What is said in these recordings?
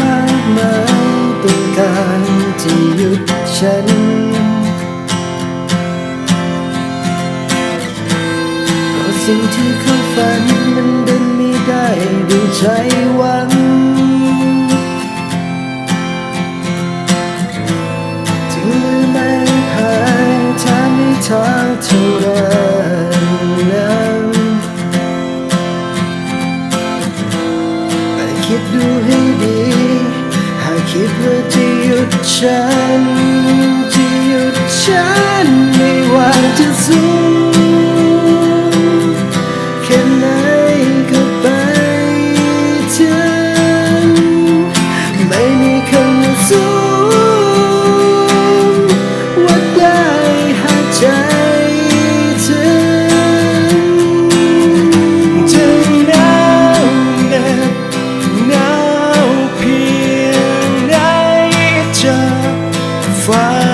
มากมายต้องการจะหยุดฉัน สิ่งที่เขาฝันมันเดินไม่ได้ดูใจว่า ฉันจะหยุดฉันไม่ว่าจะสู้ soir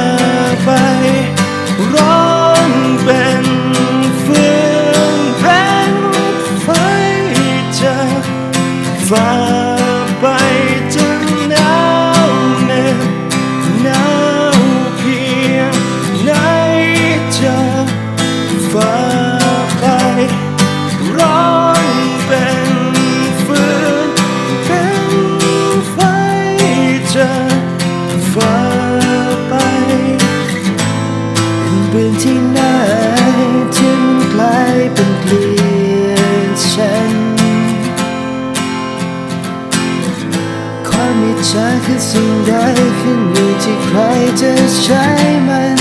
จะคือสิ่งใดขึ้นอยู่ที่ใครจะใช้มัน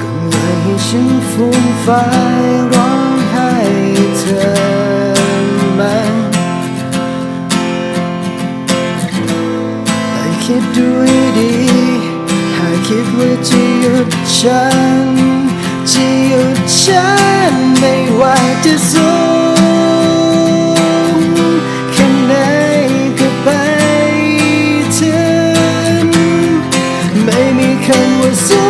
ก็ไม่ให้ฉันฟูมฟายร้องให้เธอมันแต่คิดดูให้ดี หากคิดว่าจะหยุดฉันจะหยุดฉันไม่ว่าจะสู้ This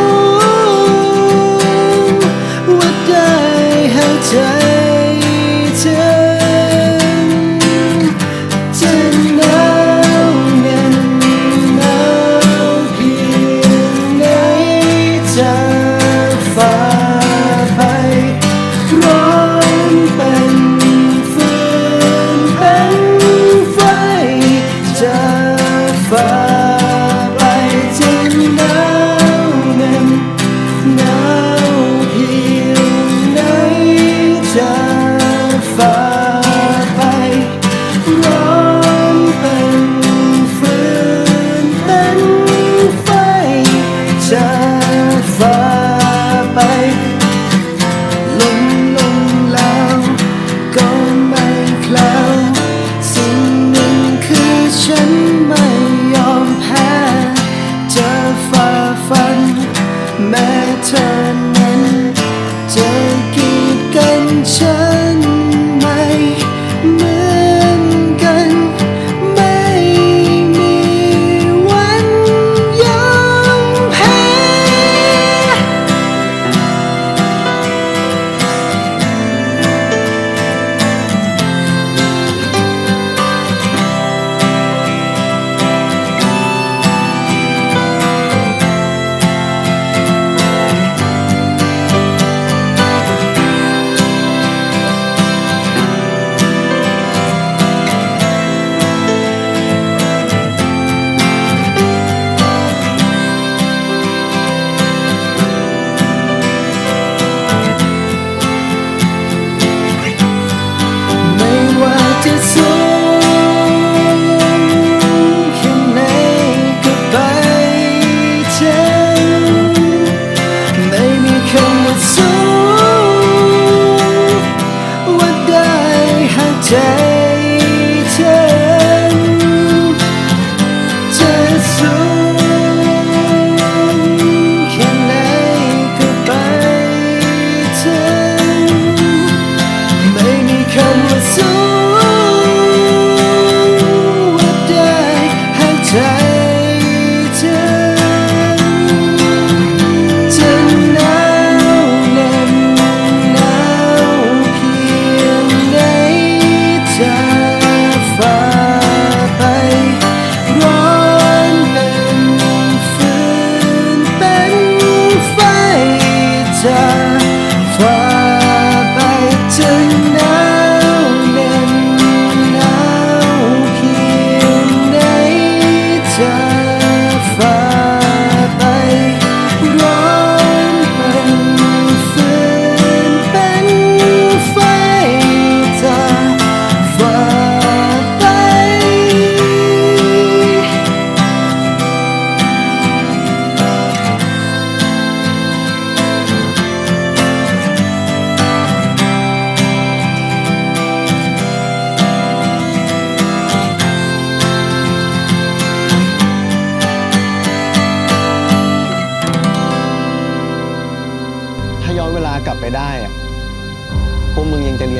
对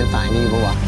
反应你不晚。